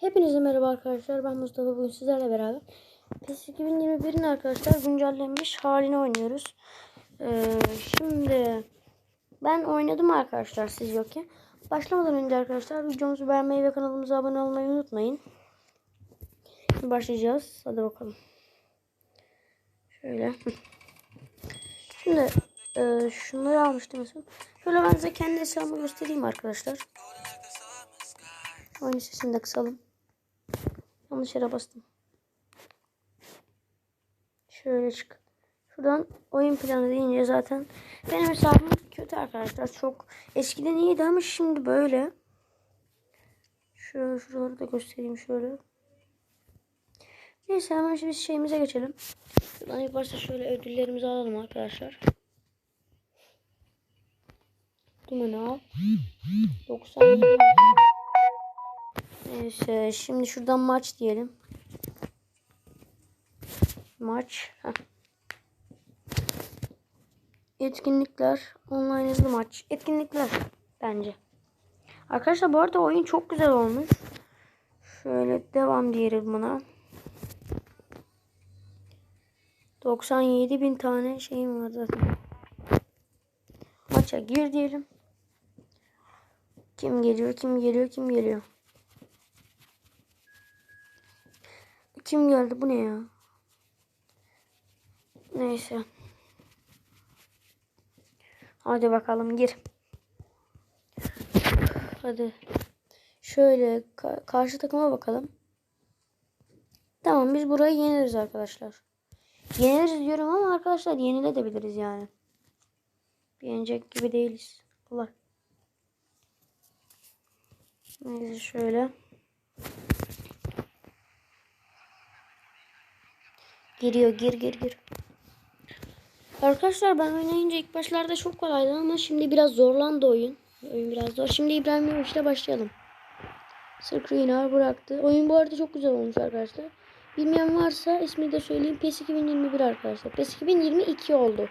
Hepinize merhaba arkadaşlar. Ben Mustafa. Bugün sizlerle beraber PES 2021'in arkadaşlar güncellenmiş halini oynuyoruz. Ee, şimdi ben oynadım arkadaşlar siz yokken. Başlamadan önce arkadaşlar videomuzu beğenmeyi ve kanalımıza abone olmayı unutmayın. Şimdi başlayacağız. Hadi bakalım. Şöyle. Şimdi e, şunları almıştım. Şöyle ben size kendi hesabımı göstereyim arkadaşlar. Oyun sesini de kısalım. Yanlış yere bastım. Şöyle çık. Şuradan oyun planı deyince zaten benim hesabım kötü arkadaşlar. Çok eskiden iyiydi ama şimdi böyle. Şöyle şuraları da göstereyim şöyle. Neyse hemen şimdi şeyimize geçelim. Şuradan ilk başta şöyle ödüllerimizi alalım arkadaşlar. Dumanı al. 97 Neyse şimdi şuradan maç diyelim. Maç. Etkinlikler. Online hızlı maç. Etkinlikler bence. Arkadaşlar bu arada oyun çok güzel olmuş. Şöyle devam diyelim buna. 97 bin tane şeyim var zaten. Maça gir diyelim. Kim geliyor, kim geliyor, kim geliyor. Kim geldi? Bu ne ya? Neyse. Hadi bakalım gir. Hadi. Şöyle ka karşı takıma bakalım. Tamam biz burayı yeneriz arkadaşlar. Yeneriz diyorum ama arkadaşlar yenilebiliriz yani. Yenecek gibi değiliz. Kolay. Neyse şöyle. Giriyor gir gir gir. Arkadaşlar ben oynayınca ilk başlarda çok kolaydı ama şimdi biraz zorlandı oyun. Oyun biraz zor. Şimdi İbrahimovic ile başlayalım. Skriniar bıraktı. Oyun bu arada çok güzel olmuş arkadaşlar. Bilmeyen varsa ismini de söyleyeyim. PES 2021 arkadaşlar. PES 2022 oldu.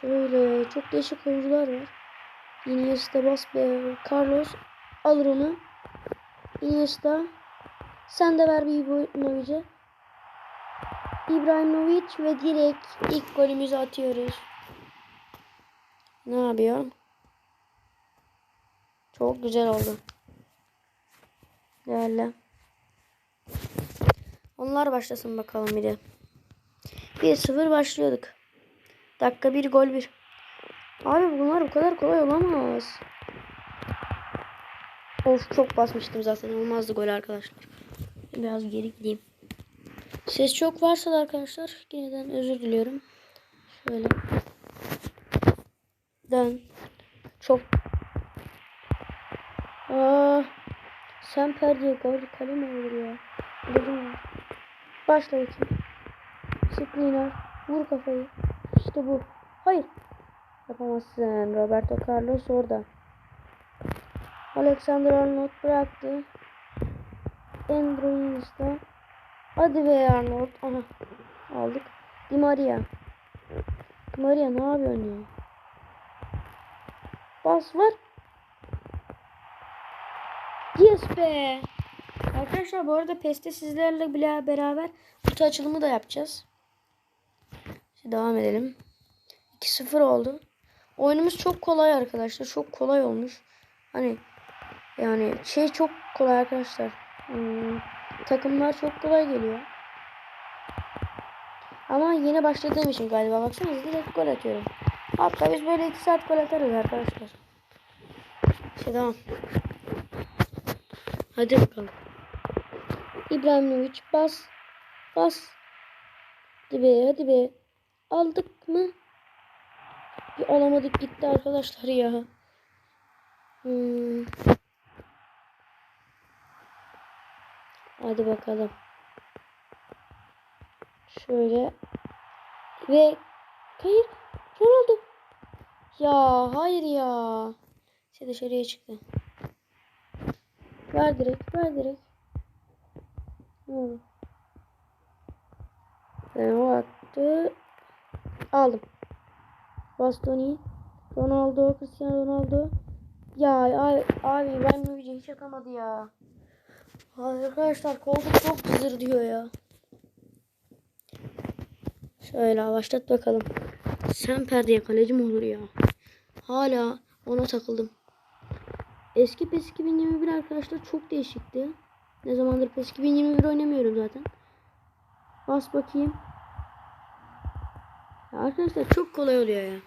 Şöyle çok değişik oyuncular var. Iniesta, Basbe, Carlos alır onu. Iniesta sen de ver bir İbrahimovic'e. İbrahimovic ve direkt ilk golümüzü atıyoruz. Ne yapıyor? Çok güzel oldu. Değerli. Onlar başlasın bakalım bir de. 1-0 başlıyorduk. Dakika 1 gol 1. Abi bunlar bu kadar kolay olamaz. Of çok basmıştım zaten. Olmazdı gol arkadaşlar. Biraz geri gideyim. Ses çok varsa da arkadaşlar yeniden özür diliyorum. Şöyle. Dön. Çok. Aa, sen perde gol kale mi olur ya? Dedim ya. Başla bakayım. Skriniar. Vur kafayı. İşte bu. Hayır. Yapamazsın. Roberto Carlos orada. Alexander Arnold bıraktı. Andrew Iniesta. Hadi be Arnold. Aha. Aldık. Di Maria. Di Maria ne yapıyorsun ya? Bas var. Yes be. Arkadaşlar bu arada PES'te sizlerle bile beraber kutu açılımı da yapacağız. Şimdi devam edelim. 2-0 oldu. Oyunumuz çok kolay arkadaşlar. Çok kolay olmuş. Hani yani şey çok kolay arkadaşlar. Hmm, takımlar çok kolay geliyor. Ama yeni başladığım için galiba baksanıza direkt gol atıyorum. Hatta biz böyle 2 saat gol atarız arkadaşlar. İşte tamam. Hadi bakalım. İbrahimovic bas. Bas. Hadi be hadi be. Aldık mı? Bir alamadık gitti arkadaşlar ya. Hmm. Hadi bakalım. Şöyle. Ve hayır. Ronaldo. Ya hayır ya. Şey dışarıya çıktı. Ver direkt. Ver direkt. Ne oldu? Ben o attı. Aldım. Bastoni. Ronaldo. Cristiano Ronaldo. Ya abi, abi ben hiç atamadı ya. Arkadaşlar koltuk çok cızır diyor ya. Şöyle başlat bakalım. Sen perdeye kaleci mi olur ya? Hala ona takıldım. Eski PES 2021 arkadaşlar çok değişikti. Ne zamandır PES 2021 oynamıyorum zaten. Bas bakayım. Arkadaşlar çok kolay oluyor ya.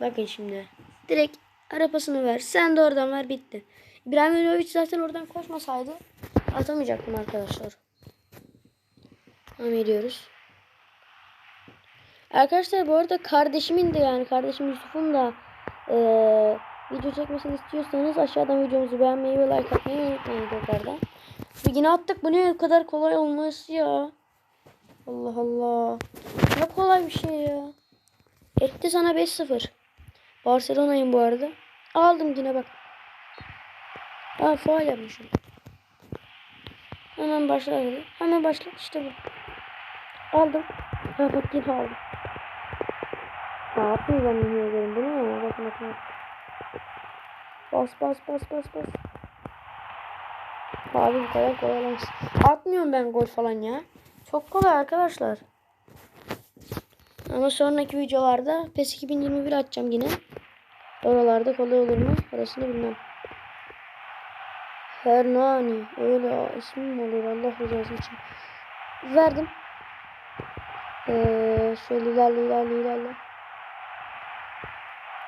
Bakın şimdi. Direkt arapasını ver. Sen de oradan ver bitti. İbrahimovic zaten oradan koşmasaydı atamayacaktım arkadaşlar. Devam ediyoruz. Arkadaşlar bu arada kardeşimin de yani kardeşim Yusuf'un da eee, video çekmesini istiyorsanız aşağıdan videomuzu beğenmeyi ve like atmayı unutmayın tekrardan. Bir yine attık bu ne kadar kolay olması ya. Allah Allah. Ne kolay bir şey ya. Etti sana 5-0. Barcelona'yım bu arada. Aldım yine bak. Aa faal yapmışım. Hemen başla. Hemen başla. İşte bu. Aldım. Ha bak yine aldım. Ne yapayım ben yemin ederim. Bu ne ya? Bakın bakın. Bas bas bas bas bas. Abi bu kadar kolay olamaz. Atmıyorum ben gol falan ya. Çok kolay arkadaşlar. Ama sonraki videolarda PES 2021 atacağım yine. Oralarda kolay olur mu? Orasını bilmem. Hernani. Öyle ismi mi olur Allah rızası için. Verdim. Ee, şöyle ilerle ilerle ilerle.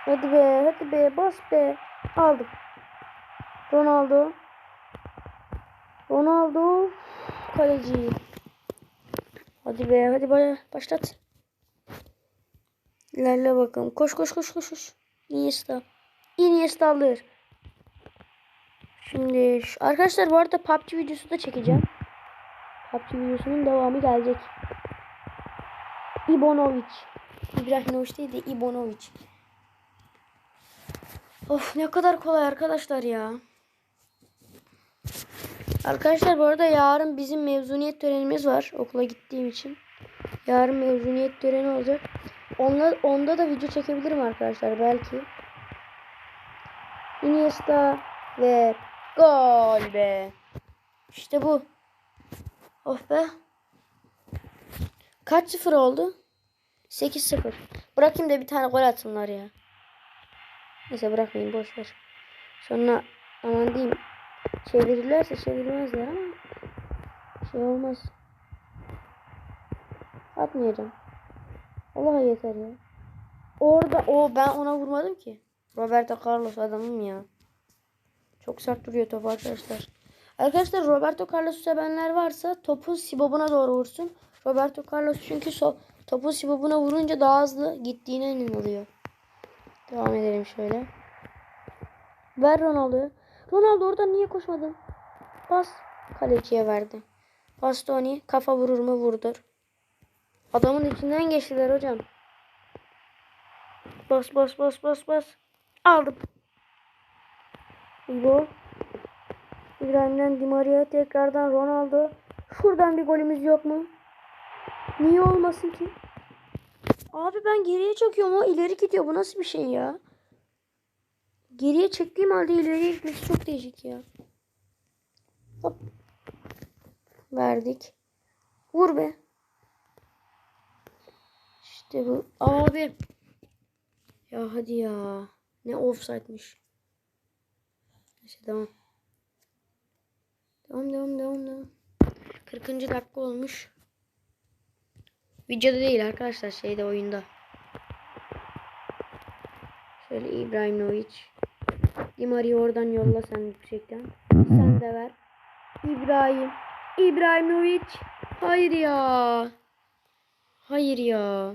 Hadi be hadi be bas be. Aldım. Ronaldo. Ronaldo. Kaleci. Hadi be hadi ba- başlat. İlerle bakalım. Koş koş koş koş koş. Iniesta. Iniesta alır. Şimdi şu- arkadaşlar bu arada PUBG videosu da çekeceğim. PUBG videosunun devamı gelecek. Ibonovic. İbrahimovic değil de Ibonovic. Of ne kadar kolay arkadaşlar ya. Arkadaşlar bu arada yarın bizim mezuniyet törenimiz var okula gittiğim için. Yarın mezuniyet töreni olacak. Onda, onda da video çekebilirim arkadaşlar belki. Iniesta ve gol be. İşte bu. Of be. Kaç sıfır oldu? 8-0. Bırakayım da bir tane gol atsınlar ya. Neyse bırakmayın boş ver. Sonra aman diyeyim çevirirlerse çevirmezler ama şey olmaz. Atmayacağım. Allah yeter ya. Orada o ben ona vurmadım ki. Roberto Carlos adamım ya. Çok sert duruyor top arkadaşlar. Arkadaşlar Roberto Carlos'u sevenler varsa topu Sibob'una doğru vursun. Roberto Carlos çünkü so topu Sibob'una vurunca daha hızlı gittiğine inanılıyor. Devam edelim şöyle. Ver Ronaldo'yu. Ronaldo orada niye koşmadın? Pas. Kaleciye verdi. Bastoni kafa vurur mu vurdur. Adamın içinden geçtiler hocam. Bas bas bas bas bas. Aldım. İbo. İbrahim'den Di Maria tekrardan Ronaldo. Şuradan bir golümüz yok mu? Niye olmasın ki? Abi ben geriye çekiyorum o ileri gidiyor. Bu nasıl bir şey ya? Geriye çektiğim halde ileriye gitmesi çok değişik ya. Hop. Verdik. Vur be. İşte bu. Abi. Ya hadi ya. Ne offside'miş. Neyse devam. Devam devam devam devam. 40. dakika olmuş. Videoda değil arkadaşlar şeyde oyunda. Şöyle İbrahimovic. Di oradan yolla sen yüksekten. Sen de ver. İbrahim. İbrahimovic. Hayır ya. Hayır ya.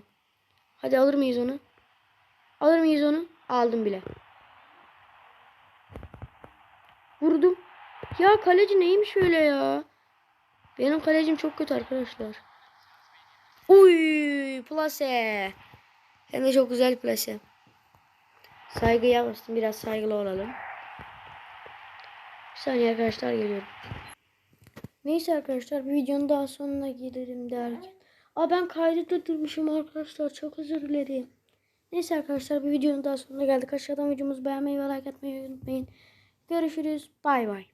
Hadi alır mıyız onu? Alır mıyız onu? Aldım bile. Vurdum. Ya kaleci neymiş öyle ya? Benim kalecim çok kötü arkadaşlar. Uy, plase. Hem de çok güzel plase. Saygıya bastım. Biraz saygılı olalım. Bir saniye arkadaşlar geliyorum. Neyse arkadaşlar bir videonun daha sonuna gidelim derken. Aa ben kaydı durdurmuşum arkadaşlar. Çok özür dilerim. Neyse arkadaşlar bir videonun daha sonuna geldik. Aşağıdan videomuzu beğenmeyi ve like atmayı unutmayın. Görüşürüz. Bay bay.